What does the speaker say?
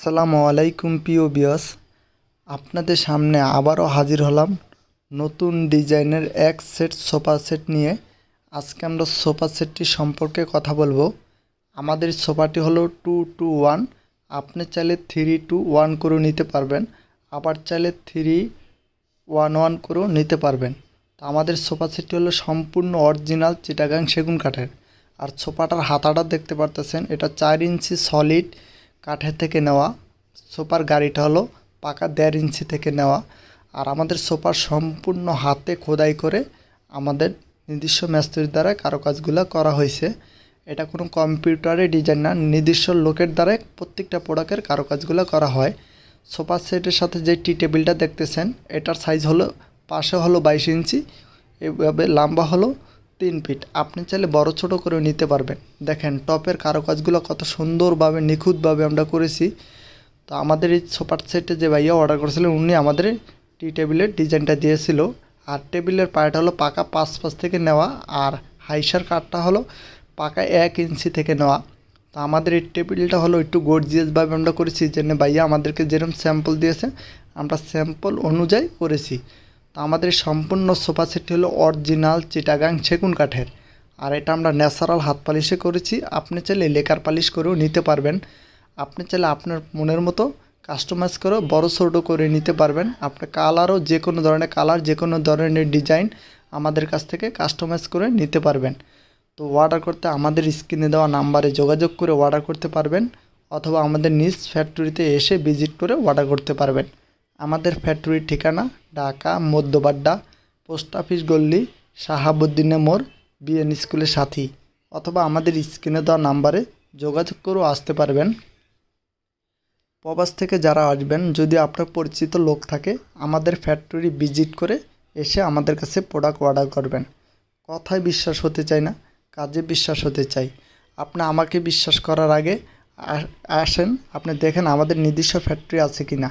আসসালামু আলাইকুম, প্রিয় বিয়স আপনাদের সামনে আবারও হাজির হলাম নতুন ডিজাইনের এক সেট সোফা সেট নিয়ে। আজকে আমরা সোফা সেটটি সম্পর্কে কথা বলব। আমাদের সোফাটি হলো টু টু ওয়ান। আপনি চাইলে থ্রি টু ওয়ান করে নিতে পারবেন, আবার চাইলে থ্রি ওয়ান ওয়ান করেও নিতে পারবেন। তো আমাদের সোফা সেটটি হলো সম্পূর্ণ অরিজিনাল চিটাগাং সেগুন কাঠের। আর সোফাটার হাতাটা দেখতে পারতেছেন, এটা চার ইঞ্চি সলিড কাঠের থেকে নেওয়া সোফার গাড়িটা হলো পাকা দেড় ইঞ্চি থেকে নেওয়া। আর আমাদের সোফার সম্পূর্ণ হাতে খোদাই করে আমাদের নির্দিষ্ট মিস্ত্রির দ্বারা কারুকাজগুলো করা হয়েছে। এটা কোনো কম্পিউটারে ডিজাইন না, নির্দিষ্ট লোকের দ্বারাই প্রত্যেকটা প্রোডাক্টের কারুকাজগুলো করা হয়। সোফা সেটের সাথে যে টি টেবিলটা দেখতেছেন, এটার সাইজ হলো, পাশে হলো বাইশ ইঞ্চি, এভাবে লম্বা হলো তিন ফিট আপনি চাইলে বড় ছোট করে নিতে পারবেন। দেখেন, টপের কারুকাজগুলো কত সুন্দরভাবে, নিখুঁতভাবে আমরা করেছি। তো আমাদের এই সোফার সেটে যে ভাইয়া অর্ডার করেছিলেন, উনি আমাদের টি টেবিলের ডিজাইনটা দিয়েছিল। আর টেবিলের পায়াটা হলো পাকা পাঁচ পাঁচ থেকে নেওয়া, আর হাইসার কাঠটা হলো পাকা এক ইঞ্চি থেকে নেওয়া। তো আমাদের এই টেবিলটা হলো একটু গর্জিয়াসভাবে আমরা করেছি। জন্য ভাইয়া আমাদেরকে যেরকম স্যাম্পল দিয়েছে, আমরা স্যাম্পল অনুযায়ী করেছি। তো আমাদের সম্পূর্ণ সোফা সেটটি হলো অরিজিনাল চিটাগাং সেগুন কাঠের। আর এটা আমরা ন্যাচারাল হাত পালিশে করেছি। আপনি চাইলে লেকার পালিশ করেও নিতে পারবেন। আপনি চাইলে আপনার মনের মতো কাস্টমাইজ করেও বড় ছোটো করে নিতে পারবেন। আপনি কালারও যে কোনো ধরনের কালার, যে কোনো ধরনের ডিজাইন আমাদের কাছ থেকে কাস্টমাইজ করে নিতে পারবেন। তো অর্ডার করতে আমাদের স্ক্রিনে দেওয়া নাম্বারে যোগাযোগ করে অর্ডার করতে পারবেন। অথবা আমাদের নিজ ফ্যাক্টরিতে এসে ভিজিট করে অর্ডার করতে পারবেন। আমাদের ফ্যাক্টরির ঠিকানা ঢাকা, মধ্যবাড্ডা পোস্ট অফিস গল্লি শাহাবুদ্দিনে মোড় বিএন স্কুলের সাথী। অথবা আমাদের স্ক্রিনে দেওয়া নাম্বারে যোগাযোগ করেও আসতে পারবেন। প্রবাস থেকে যারা আসবেন, যদি আপনার পরিচিত লোক থাকে, আমাদের ফ্যাক্টরি ভিজিট করে এসে আমাদের কাছে প্রোডাক্ট অর্ডার করবেন। কথায় বিশ্বাস হতে চাই না, কাজে বিশ্বাস হতে চাই। আপনি আমাকে বিশ্বাস করার আগে আসেন, আপনি দেখেন আমাদের নিজস্ব ফ্যাক্টরি আছে কি না